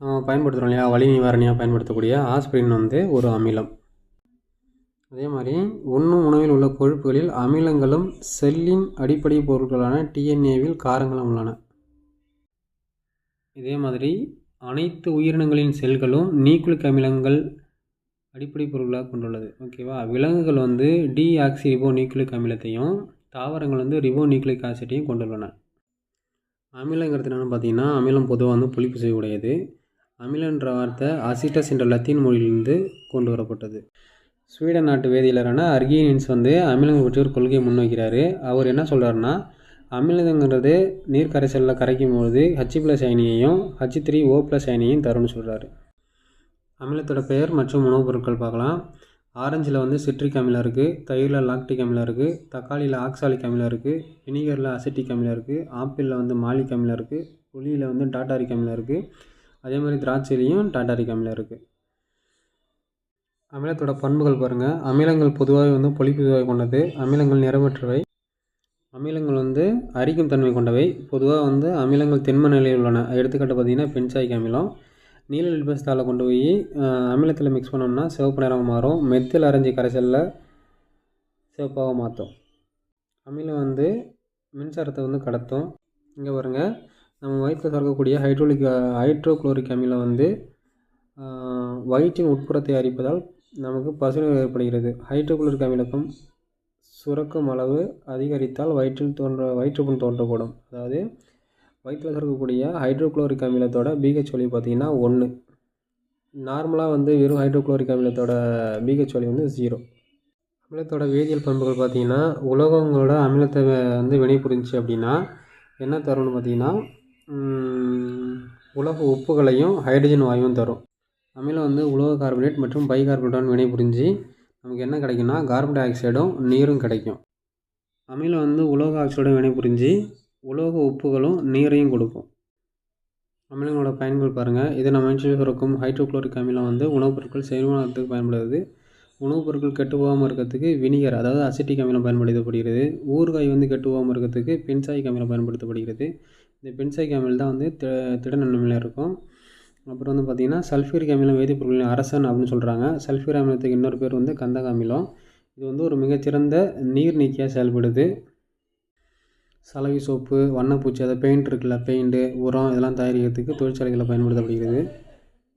நம்ம பயன்படுத்துகிறோம் இல்லையா? வலி நிவாரணியாக பயன்படுத்தக்கூடிய ஆஸ்பிரின் வந்து ஒரு அமிலம். அதே மாதிரி உண்ணும் உணவில் உள்ள கொழுப்புகளில் அமிலங்களும் செல்லின் அடிப்படை பொருட்களான டிஎன்ஏவில் காரங்களும் உள்ளன. இதே மாதிரி அனைத்து உயிரினங்களின் செல்களும் நியூக்ளிக் அமிலங்கள் அடிப்படை பொருட்களாக கொண்டுள்ளது. ஓகேவா? விலங்குகள் வந்து டிஆக்சி ரிபோ நியூக்ளிக் அமிலத்தையும் தாவரங்கள் வந்து ரிபோ நியூக்ளிக் ஆசிட்டையும் கொண்டுள்ளன. அமிலங்கிறது என்னென்னு பார்த்தீங்கன்னா அமிலம் பொதுவாக வந்து புளிப்பு செய்யக்கூடியது அமிலன்ற வார்த்தை அசிட்டஸ் என்ற லத்தீன் மொழியிலிருந்து கொண்டு வரப்பட்டது ஸ்வீடன் நாட்டு வேதியியலரான அர்கீனின்ஸ் வந்து அமிலங்கள் பற்றி ஒரு கொள்கையை முன்வைக்கிறார். அவர் என்ன சொல்கிறாருன்னா அமிலங்கிறது நீர் கரைசலில் கரைக்கும் பொழுது ஹச் ப்ளஸ் அயனியையும் ஹச் த்ரீ ஓ ப்ளஸ் அயனியையும் தரும்னு சொல்கிறாரு அமிலத்தோட பெயர் மற்றும் உணவுப் பொருட்கள் பார்க்கலாம். ஆரஞ்சில் வந்து சிட்ரிக் அமிலம் இருக்குது தயிரில் லாக்டிக் அமிலம் இருக்குது தக்காளியில் ஆக்சாலிக் அமிலம் இருக்குது வினிகரில் அசிட்டிக் அமிலம் இருக்குது ஆப்பிளில் வந்து மாலிக் அமிலம் இருக்குது புளியில் வந்து டாட்டாரிக் அமிலம் இருக்குது அதே மாதிரி திராட்சையிலையும் டாட்டாரிக் அமிலம் இருக்குது அமிலத்தோட பண்புகள் பாருங்கள் அமிலங்கள் பொதுவாக வந்து பொலிப்பு சுவை கொண்டது. அமிலங்கள் நிறமற்றவை. அமிலங்கள் வந்து அரிக்கும் தன்மை கொண்டவை. பொதுவாக வந்து அமிலங்கள் தென்ம நிலையில் உள்ளன. எடுத்துக்காட்டு பார்த்திங்கன்னா பென்சாய்க்கு அமிலம். நீல லிட்மஸ் கொண்டு போய் அமிலத்தில் மிக்ஸ் பண்ணோம்னா சிவப்பு நிறம் மாறும். மெத்தில் அரைஞ்சி கரைசலில் சிவப்பாக மாற்றும் அமிலம் வந்து மின்சாரத்தை வந்து கடத்தும். இங்கே பாருங்கள் நம்ம வயிற்றில் கறக்கக்கூடிய ஹைட்ரோலிக் ஹைட்ரோக்ளோரிக் அமிலம் வந்து வயிற்றின் உட்புறத்தை அரிப்பதால் நமக்கு பசுமை ஏற்படுகிறது. ஹைட்ரோக்ளோரிக் அமிலக்கம் சுரக்கும் அளவு அதிகரித்தால் வயிற்றில் தோன்ற வயிற்றுப்புண் தோன்றக்கூடும். அதாவது வயிற்றில் கறக்கக்கூடிய ஹைட்ரோக்ளோரிக் அமிலத்தோட பிஹெச் ஒலி பார்த்திங்கன்னா ஒன்று நார்மலாக வந்து வெறும் ஹைட்ரோக்ளோரிக் அமிலத்தோட பிஹெச் ஒலி வந்து ஜீரோ அமிலத்தோட வேதியியல் பண்புகள் பார்த்திங்கன்னா உலோகங்களோட அமிலத்தை வந்து வினை அப்படின்னா என்ன தரும்னு பார்த்திங்கன்னா உலோக உப்புகளையும் ஹைட்ரஜன் வாயுவும் தரும். அமிலம் வந்து உலோக கார்பனேட் மற்றும் பைகார்பனேட்டுடன் வினை புரிஞ்சு நமக்கு என்ன கிடைக்கும்னா கார்பன் டை ஆக்சைடும் நீரும் கிடைக்கும். அமிலம் வந்து உலோக ஆக்சைடும் வினை புரிஞ்சு உலோக உப்புகளும் நீரையும் கொடுக்கும். அமிலங்களோட பயன்கள் பாருங்கள் இதை நம்ம மனுஷன் சுரக்கும் ஹைட்ரோக்ளோரிக் அமிலம் வந்து உணவுப் பொருட்கள் செரிமானத்துக்கு பயன்படுது உணவுப் பொருட்கள் கெட்டு போகாமல் இருக்கிறதுக்கு வினிகர் அதாவது அசிட்டிக் அமிலம் பயன்படுத்தப்படுகிறது. ஊறுகாய் வந்து கெட்டு போகாமல் இருக்கிறதுக்கு பென்சாயிக் அமிலம் பயன்படுத்தப்படுகிறது. இந்த பென்சாயிக் அமிலம் தான் வந்து தி திடநன்மையில் இருக்கும். அப்புறம் வந்து பார்த்திங்கன்னா சல்ஃபியூரிக் அமிலம் வேதிப்பொருட்களின் அரசன் அப்படின்னு சொல்கிறாங்க சல்ஃபியூர் அமிலத்துக்கு இன்னொரு பேர் வந்து கந்தக அமிலம். இது வந்து ஒரு மிகச்சிறந்த நீர் நீக்கியாக செயல்படுது. சலவை சோப்பு வண்ணப்பூச்சி அதை பெயிண்ட் இருக்குல்ல பெயிண்ட்டு உரம் இதெல்லாம் தயாரிக்கிறதுக்கு தொழிற்சாலைகளில் பயன்படுத்தப்படுகிறது.